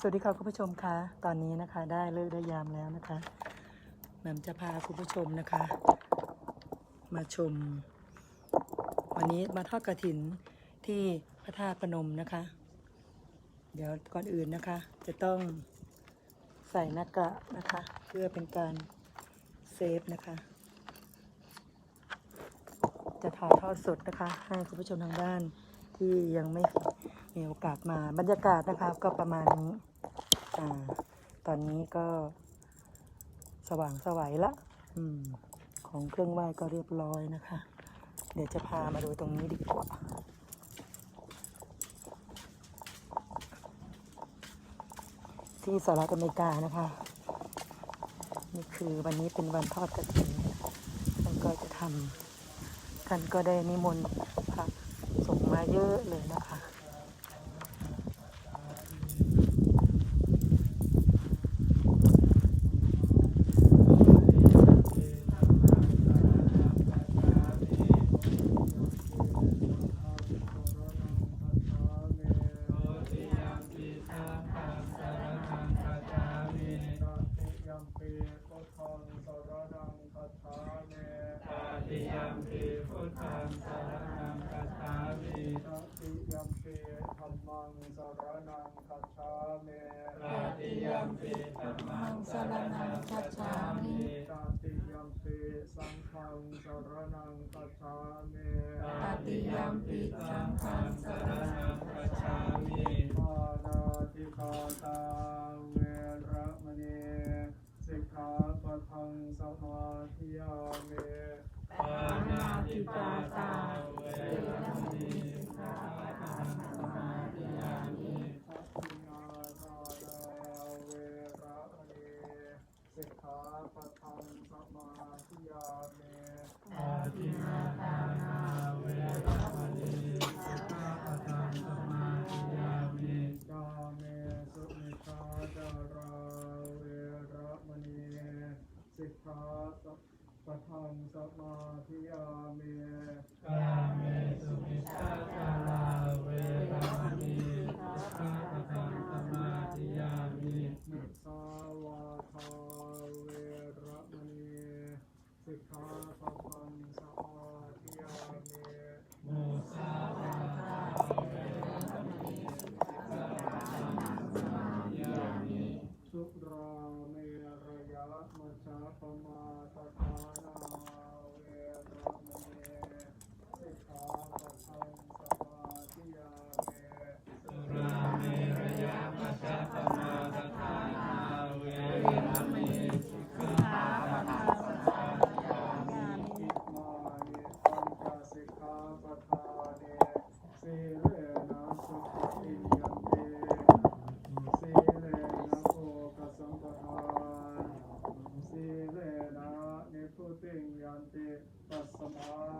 สวัสดีค่ะคุณผู้ชมคะตอนนี้นะคะได้เลิกได้ยามแล้วนะคะแหม่มจะพาคุณผู้ชมนะคะ มาชม วันนี้มาทอดกระถินที่พระธาตุพนมนะคะ เดี๋ยวก่อนอื่นนะคะ จะต้องใส่หน้ากากนะคะ เพื่อเป็นการเซฟนะคะ จะถ่ายทอดสดนะคะ ให้คุณผู้ชมทางด้านที่ยังไม่ มีโอกาสมาบรรยากาศนะคะก็ประมาณนี้อ่าตอนนี้ก็สว่างสวัยละอืมของเครื่องไหว้ก็เรียบร้อยนะคะ เดี๋ยวจะพามาดูตรงนี้ดีกว่า ที่สหรัฐอเมริกานะคะ นี่คือวันนี้เป็นวันทอดกระถิ่นท่านก็จะทำท่านก็ได้นิมนต์พระส่งมาเยอะเลยนะคะ มมังสรณังคัจฉามิตติยัมปิธัมมังสรณังคัจฉามิตติยัมปีสังฆังสรณังคัจฉามิตติยัมปิสังฆังสรณังคัจฉามิมานาติปาตาเวระมณีสิกขาปะทังสมาธิยามิปานาติปาตา สมาธิยามิ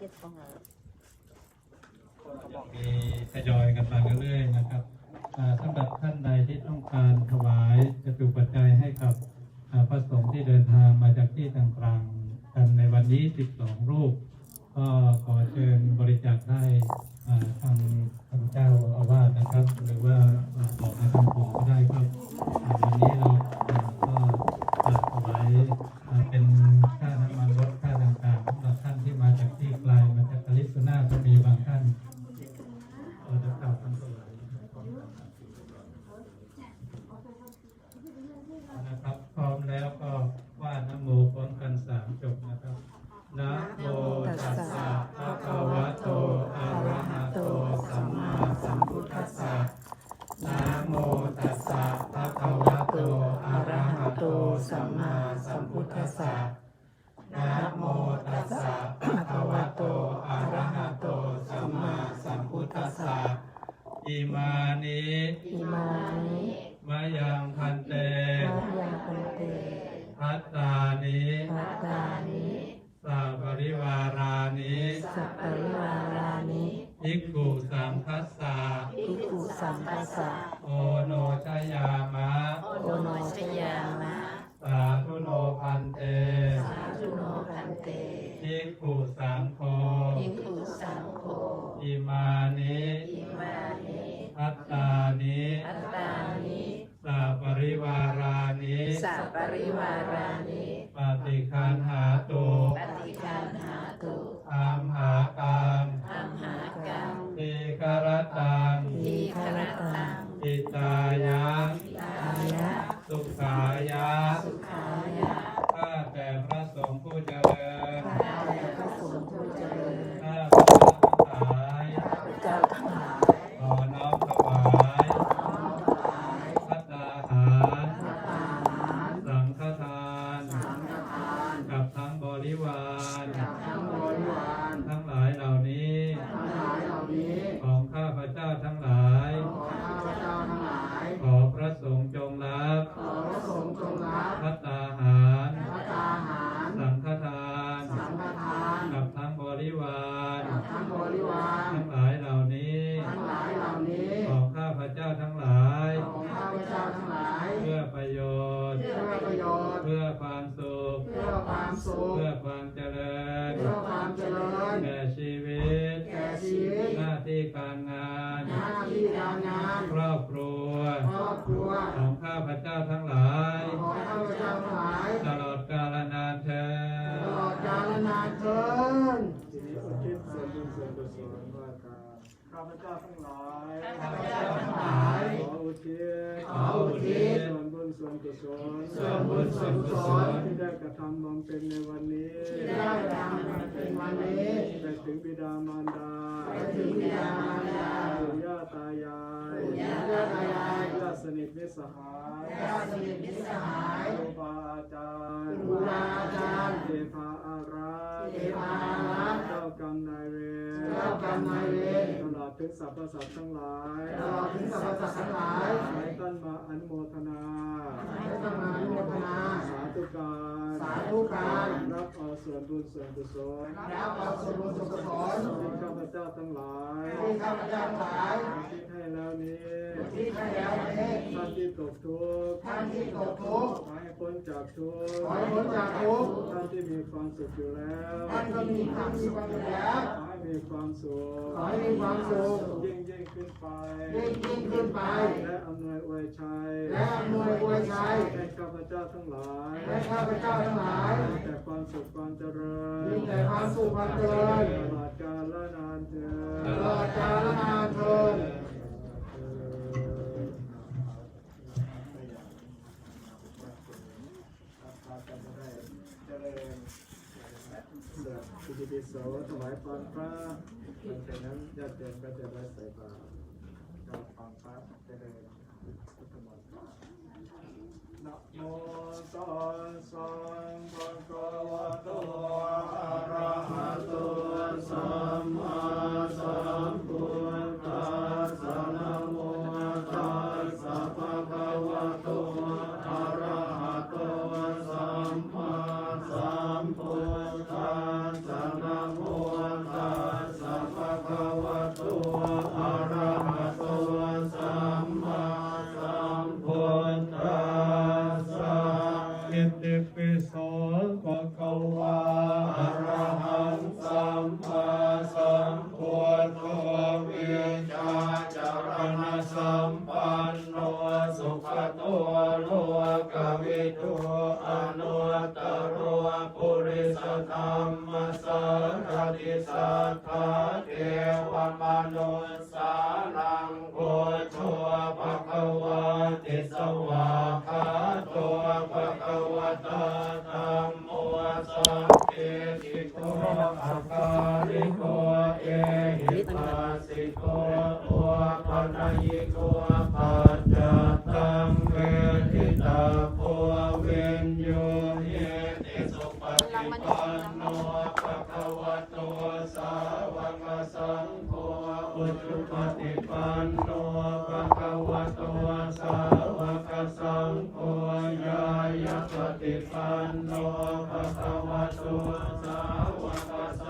just to get from her มีทยอยกันมาเรื่อยๆนะครับสำหรับท่านใดที่ต้องการถวายจะตุปัจจัยให้กับพระสงฆ์ที่เดินทางมาจากที่ต่างๆกันในวันนี้ 12 รูป ก็ขอเชิญบริจาคได้ทางทางเจ้าอาวาสนะครับ หรือว่า มมาสัมพุทธัสสะนะโมตัสสะภะคะวะโต อะระหะโต สัมมาสัมพุทธัสสะ อิมานิอิมานิมายังพันเตมะยังพันเตพัตตานิพัตตานิสัพปริวารานิสัพปริวารานิภิกขุสังคัสสะภิกขุสังฆสสะโอโนชยามะ โอโนชยามะ สาธุโนพันเต สาธุโนพันเตภิกขุสังโฆภิกขุสังโฆอิมานิอิมานิพัตตานิอัตตานิสัพปริวารานิสัพปริวารานิปฏิคันหาตุปฏิคันหาตุอามหากังอัมหากังทีคารตังทีครตังอิตายะตายะ สุขายะสุขาย ข้าพเจ้าทั้งหลายข้าพเจ้าทั้งหลายขออุทิศขออุทิศส่วนบุญส่วนกุศลส่วนบุญส่วนกุศลที่ได้กระทำบำเพ็ญในวันนี้ที่ได้กระทำบำเพ็ญวันนี้ไปถึงบิดามารดาไปถึงบิดามารดาปู่ย่าตายายปู่ย่าตายายญาติสนิทมิตรสหายญาติสนิทมิตรสหายครูบาอาจารย์ครูบาอาจารย์เทพาอารักษ์เทพาอารักษ์เจ้ากรรมนายเวรเจ้ากรรมนายเวรตลอด ถึงสรรพสัตว์ทั้งหลายตลอดถึงสรรพสัตว์ทั้งหลายให้ท่านมาอนุโมทนาให้ท่านมาอนุโมทนา สาธุการ สาธุการ รับเอาส่วนบุญส่วนกุศลรับเอาส่วนบุญส่วนกุศลที่ข้าพเจ้าทั้งหลายที่ข้าพเจ้าทั้งหลายที่ให้แล้วนี้ที่ให้แล้วนี้ท่านที่ตกทุกข์ท่านที่ตกทุกข์ขอให้ พ้นจากทุกข์ขอให้พ้นจากทุกข์ท่านที่มีความสุขอยู่แล้วท่านก็มีความสุขอยู่แล้วขอให้มีความสุขขอให้มีความสุขยิ่งยิ่งขึ้นไปยิ่งยิ่งขึ้นไป และอำนวยอวยชัยและอำนวยอวยชัยให้ข้าพเจ้าทั้งหลายและข้าพเจ้าทั้งหลายมีแต่ความสุขความเจริญมีแต่ความสุขความเจริญตลอดกาลและนานเถิดตลอดกาลนานเทิน เจริญเสือพิธีปิ โสถวายพรพระหลังจากนั้นญาติโยมก็จะได้ใส่บาตรกับพรพระเจริญพุทธมนต์นะโมตัสสะ อัคาริโกเอหิปัสิโกโอปัญญิโกปัจจตังเวทิตาโพเวนโยเยติสุปฏิปันโนภะคะวะโตสาวกสังโฆอุจุปฏิปันโนภะคะวะโตสาวกสังโฆยายะปฏิปันโนภะคะวะโตสาว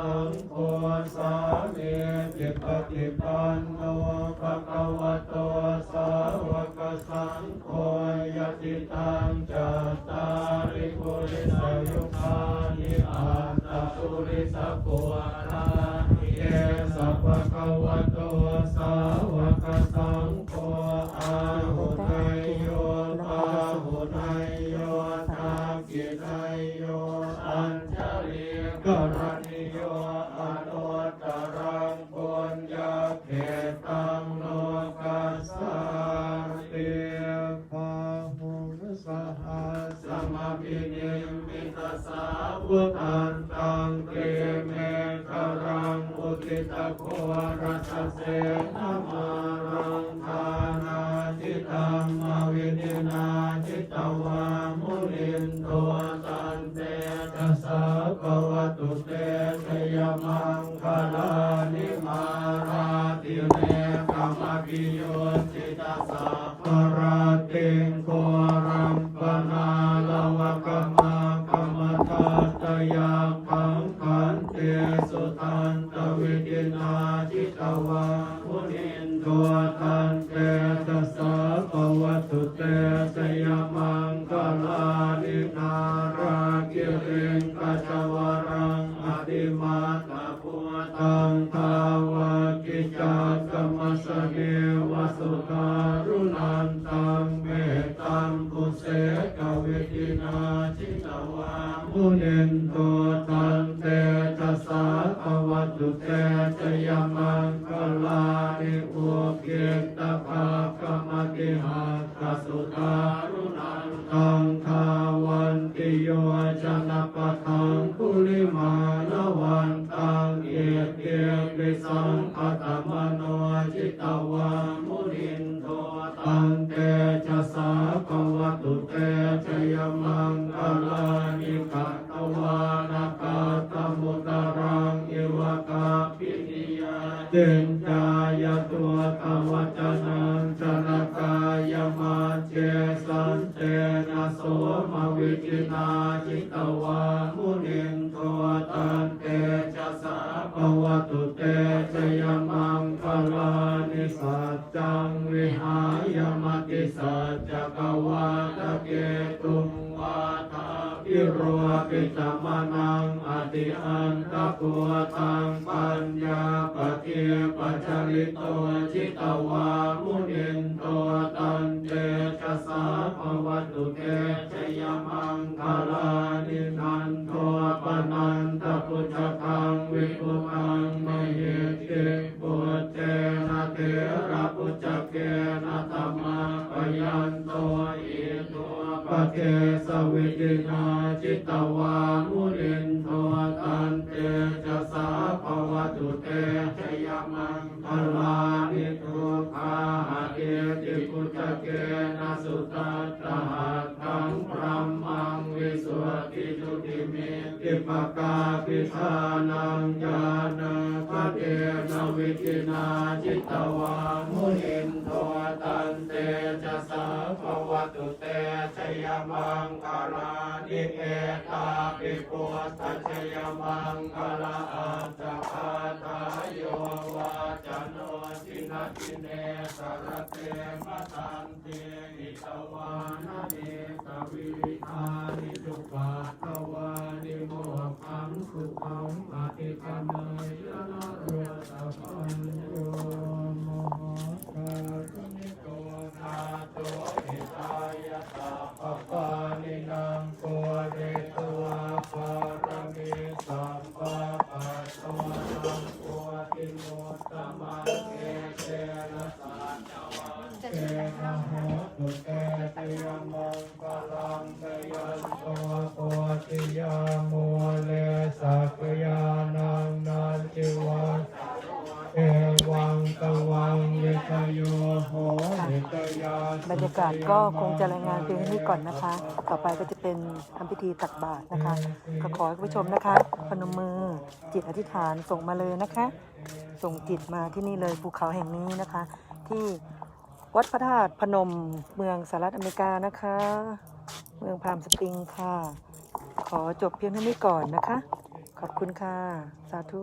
สังโฆสาเมติปฏิปันโนภะคะวะโตสาวกสังโฆยติตังจตาริปุริสายุคานิอาตตุริสโก ติตะโครัชเสนามารังทานาจิตัมมวินินาจิตวามุลินโทตันเตทัสสะภวตุเตชยมังคลานิมาราติเนกรมปิโยจิตาสัพราติงโครัมปนาลวะกมากรรมทัตยาขังขันเตสุตันต วิตินาทิตวามุนินตัวทันเตตัสสะภะวะตุเตสยมังกลานินาราคิริงกัจวรังอติมาตาพุตังทาวากิจักรรมสเนวสุตารุนันตังเมตตังกุเสกเวทินาจิตวามุนินตัวทันเต ตุเตสยมังกลานิอุเกตภากรรมติหัสสุตา ยาเตนจายตัวตวัจนังจนกายมาเจสันเตนะโสมวิจินา พิโรปิตมนังอติอันตะกัวตังปัญญาปเทียปัจจริโตจิตวามุนินโตตันเตชะสาภวตุเตชยมังคาลานินันโทปนันตพุทธังวิปุพังมเหติปุตเตนะเถระปุจจเกนะธรรมาปยันโตอิตัว ปเทสวิตินาจิตวามุนินโทตันเตจะสาภวตุเตชยมังคลานิทุกขาหะเกติปุจเกนะสุตัตตหัตถังพรัมมังวิสุทธิจุติเมติปกาปิธานังญาณปเทนะวิตินาจิตวามุนินโทตันเตจะสาภว มังคลานิเอตาปิปุตตชยมังคลาอัจจคาทายโยวาจโนทินาทิเนสารเตมตันเตอิตวานาเนตวิริธานิจุปัตวานิโมขังสุขังอติกามายนะโรตปัญโย บรรยากาศก็คงจะรายงานเพียงเท่านี้ก่อนนะคะ ต่อไปก็จะเป็นทำพิธีตักบาตรนะคะ ก็ขอให้คุณผู้ชมนะคะพนมมือจิตอธิษฐานส่งมาเลยนะคะ ส่งจิตมาที่นี่เลยภูเขาแห่งนี้นะคะ ที่วัดพระธาตุพนมเมืองสหรัฐอเมริกานะคะ เมืองพรามสปริงค่ะ ขอจบเพียงเท่านี้ก่อนนะคะ ขอบคุณค่ะ สาธุ